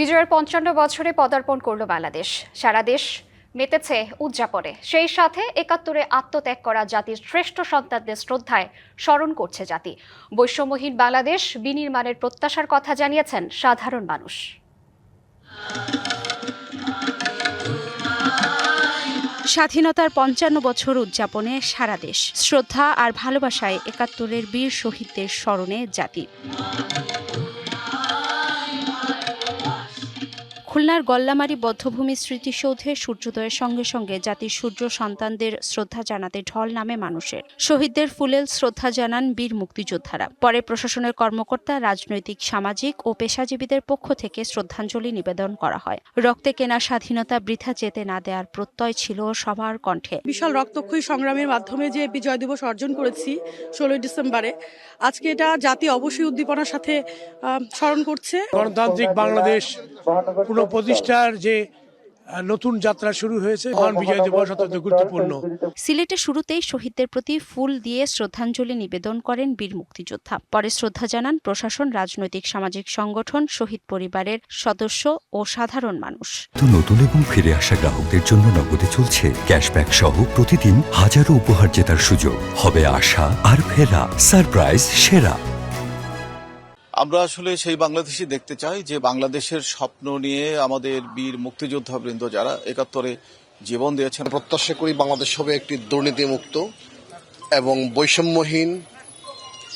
বিজয়ের পঞ্চান্ন বছরে পদার্পণ করল বাংলাদেশ। সারা দেশ মেতেছে উদযাপনে। সেই সাথে একাত্তরে আত্মত্যাগ করা জাতির শ্রেষ্ঠ সন্তানদের শ্রদ্ধায় স্মরণ করছে জাতি। বৈষম্যহীন বাংলাদেশ বিনির্মাণের প্রত্যাশার কথা জানিয়েছেন সাধারণ মানুষ। স্বাধীনতার পঞ্চান্ন বছর উদযাপনে সারা দেশ শ্রদ্ধা আর ভালোবাসায় একাত্তরের বীর শহীদদের স্মরণে জাতি। খুলনার গল্লামারি বদ্ধভূমি স্মৃতিসৌধে সূর্যোদয়ের সঙ্গে সঙ্গে জাতির সূর্য সন্তানদের শ্রদ্ধা জানাতে ঢল নামে মানুষের। শহীদদের ফুলেল শ্রদ্ধা জানান বীর মুক্তিযোদ্ধারা। পরে প্রশাসনের কর্মকর্তা রাজনৈতিক সামাজিক ও পেশাজীবীদের পক্ষ থেকে শ্রদ্ধাঞ্জলি নিবেদন করা হয়। রক্তে কেনা স্বাধীনতা বৃথা যেতে না দেওয়ার প্রত্যয় ছিল সবার কণ্ঠে। বিশাল রক্তক্ষয়ী সংগ্রামের মাধ্যমে যে বিজয় দিবস অর্জন করেছি ষোলোই ডিসেম্বরে আজকে এটা জাতি অবশ্যই উদ্দীপনার সাথে আহ, স্মরণ করছে। গণতান্ত্রিক বাংলাদেশ পুনঃপ্রতিষ্ঠার যে নতুন যাত্রা শুরু হয়েছে মহান বিজয় দিবস অত্যন্ত গুরুত্বপূর্ণ। সিলেটে শুরুতেই শহীদদের প্রতি ফুল দিয়ে শ্রদ্ধাঞ্জলি নিবেদন করেন বীর মুক্তিযোদ্ধা। পরে শ্রদ্ধা জানান প্রশাসন রাজনৈতিক সামাজিক সংগঠন শহীদ পরিবারের সদস্য ও সাধারণ মানুষ। নতুন এবং ফিরে আসা গ্রাহকদের জন্য নগদে চলছে ক্যাশব্যাক সহ প্রতিদিন হাজারো উপহার জেতার সুযোগ। হবে আশা আর ফেরা সারপ্রাইজ সেরা। আমরা আসলে সেই বাংলাদেশই দেখতে চাই যে বাংলাদেশের স্বপ্ন নিয়ে আমাদের বীর মুক্তিযোদ্ধা বৃন্দ যারা একাত্তরে জীবন দিয়েছেন। প্রত্যাশা করি বাংলাদেশ হবে একটি দুর্নীতি মুক্ত এবং বৈষম্যহীন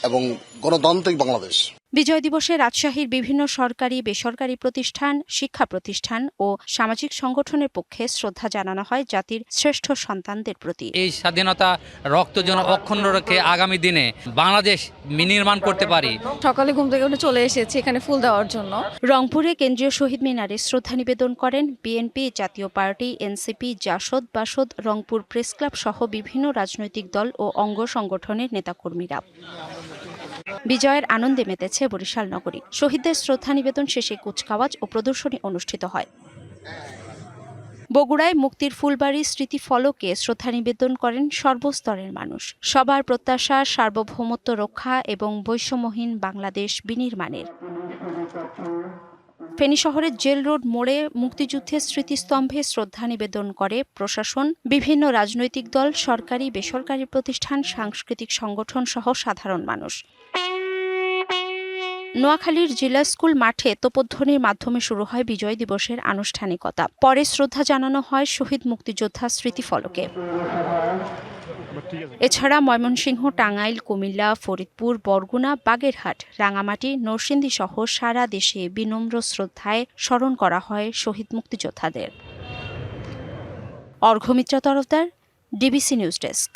এবং গণতান্ত্রিক বাংলাদেশ। বিজয় দিবসে রাজশাহীর বিভিন্ন সরকারি বেসরকারি প্রতিষ্ঠান শিক্ষা প্রতিষ্ঠান ও সামাজিক সংগঠনের পক্ষে শ্রদ্ধা জানানো হয় জাতির শ্রেষ্ঠ সন্তানদের প্রতি। এই স্বাধীনতা রক্ত যেন অক্ষুণ্ণ রেখে আগামী দিনে বাংলাদেশ নির্মাণ করতে পারি। সকালে ঘুম থেকে উঠে চলে এসেছি এখানে ফুল দেওয়ার জন্য। রংপুরে কেন্দ্রীয় শহীদ মিনারে শ্রদ্ধা নিবেদন করেন বিএনপি জাতীয় party NCP Jasad Basad Rangpur press club সহ বিভিন্ন রাজনৈতিক দল ও অঙ্গ সংগঠনের নেতাকর্মীরা। বিজয়ের আনন্দে মেতেছে বরিশাল নগরী। শহীদদের শ্রদ্ধা নিবেদন শেষে কুচকাওয়াজ ও প্রদর্শনী অনুষ্ঠিত হয়। বগুড়ায় মুক্তির ফুলবাড়ি স্মৃতি ফলকে শ্রদ্ধা নিবেদন করেন সর্বস্তরের মানুষ। সবার প্রত্যাশা, সার্বভৌমত্ব রক্ষা এবং বৈষম্যহীন বাংলাদেশ বিনির্মাণের। ফেনী শহরের জেল রোড মোড়ে মুক্তিযুদ্ধের স্মৃতিস্তম্ভে শ্রদ্ধা নিবেদন করে প্রশাসন। বিভিন্ন রাজনৈতিক দল, সরকারি, বেসরকারি প্রতিষ্ঠান, সাংস্কৃতিক সংগঠন সহ সাধারণ মানুষ। নোয়াখালীর জেলা স্কুল মাঠে তোপধ্বনির মাধ্যমে শুরু হয় বিজয় দিবসের আনুষ্ঠানিকতা। পরে শ্রদ্ধা জানানো হয় শহীদ মুক্তিযোদ্ধা স্মৃতিফলকে এছাড়া ময়মনসিংহ, টাঙ্গাইল, কুমিল্লা, ফরিদপুর, বরগুনা, বাগেরহাট, রাঙামাটি, নরসিংদী সহ সারা দেশে বিনম্র শ্রদ্ধায় স্মরণ করা হয় শহীদ মুক্তিযোদ্ধাদের। Arghamitra Tarafdar, DBC news desk.